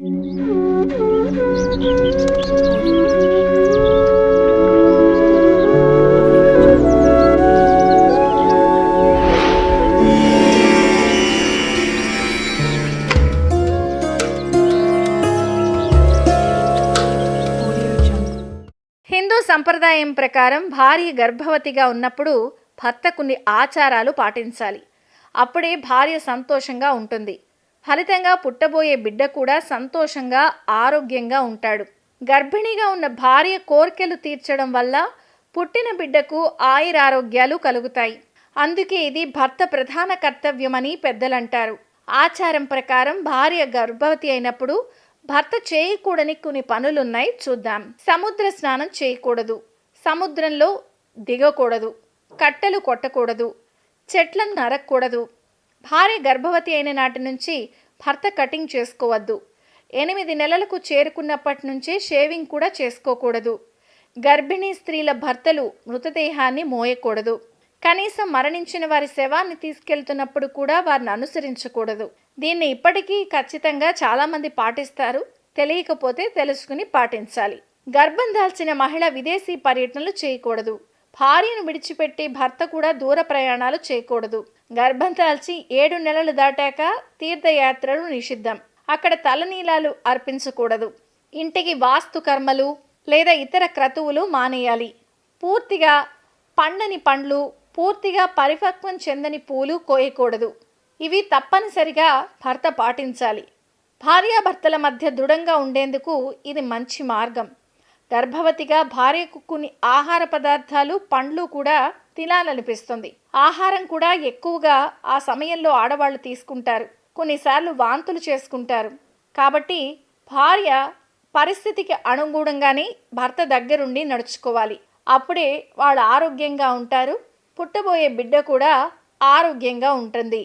హిందూ సంప్రదాయం ప్రకారం భార్య గర్భవతిగా ఉన్నప్పుడు భర్త కొన్ని ఆచారాలు పాటించాలి. అప్పుడే భార్య సంతోషంగా ఉంటుంది. ఫలితంగా పుట్టబోయే బిడ్డ కూడా సంతోషంగా ఆరోగ్యంగా ఉంటాడు. గర్భిణిగా ఉన్న భార్య కోరికలు తీర్చడం వల్ల పుట్టిన బిడ్డకు ఆయురారోగ్యాలు కలుగుతాయి. అందుకే ఇది భర్త ప్రధాన కర్తవ్యమని పెద్దలంటారు. ఆచారం ప్రకారం భార్య గర్భవతి అయినప్పుడు భర్త చేయకూడని కొన్ని పనులున్నాయి చూద్దాం. సముద్ర స్నానం చేయకూడదు. సముద్రంలో దిగకూడదు. కట్టెలు కొట్టకూడదు. చెట్లను నరకూడదు భార్య గర్భవతి అయిన నాటి నుంచి భర్త కటింగ్ చేసుకోవద్దు. ఎనిమిది నెలలకు చేరుకున్నప్పటి నుంచే షేవింగ్ కూడా చేసుకోకూడదు. గర్భిణీ స్త్రీల భర్తలు మృతదేహాన్ని మోయకూడదు. కనీసం మరణించిన వారి శవాన్ని తీసుకెళ్తున్నప్పుడు కూడా వారిని అనుసరించకూడదు. దీన్ని ఇప్పటికీ ఖచ్చితంగా చాలామంది పాటిస్తారు. తెలియకపోతే తెలుసుకుని పాటించాలి. గర్భం దాల్చిన మహిళ విదేశీ పర్యటనలు చేయకూడదు. భార్యను విడిచిపెట్టి భర్త కూడా దూర ప్రయాణాలు చేయకూడదు. గర్భం దాల్చి ఏడు నెలలు దాటాక తీర్థయాత్రలు నిషిద్ధం. అక్కడ తలనీలాలు అర్పించకూడదు. ఇంటికి వాస్తు కర్మలు లేదా ఇతర క్రతువులు మానేయాలి. పూర్తిగా పండని పండ్లు పూర్తిగా పరిపక్వం చెందని పూలు కోయకూడదు. ఇవి తప్పనిసరిగా భర్త పాటించాలి. భార్యాభర్తల మధ్య దృఢంగా ఉండేందుకు ఇది మంచి మార్గం. గర్భవతిగా భార్యకు కొన్ని ఆహార పదార్థాలు పండ్లు కూడా తినాలనిపిస్తుంది. ఆహారం కూడా ఎక్కువగా ఆ సమయంలో ఆడవాళ్ళు తీసుకుంటారు. కొన్నిసార్లు వాంతులు చేసుకుంటారు. కాబట్టి భార్య పరిస్థితికి అనుగుణంగానే భర్త దగ్గరుండి నడుచుకోవాలి. అప్పుడే వాళ్ళు ఆరోగ్యంగా ఉంటారు. పుట్టబోయే బిడ్డ కూడా ఆరోగ్యంగా ఉంటుంది.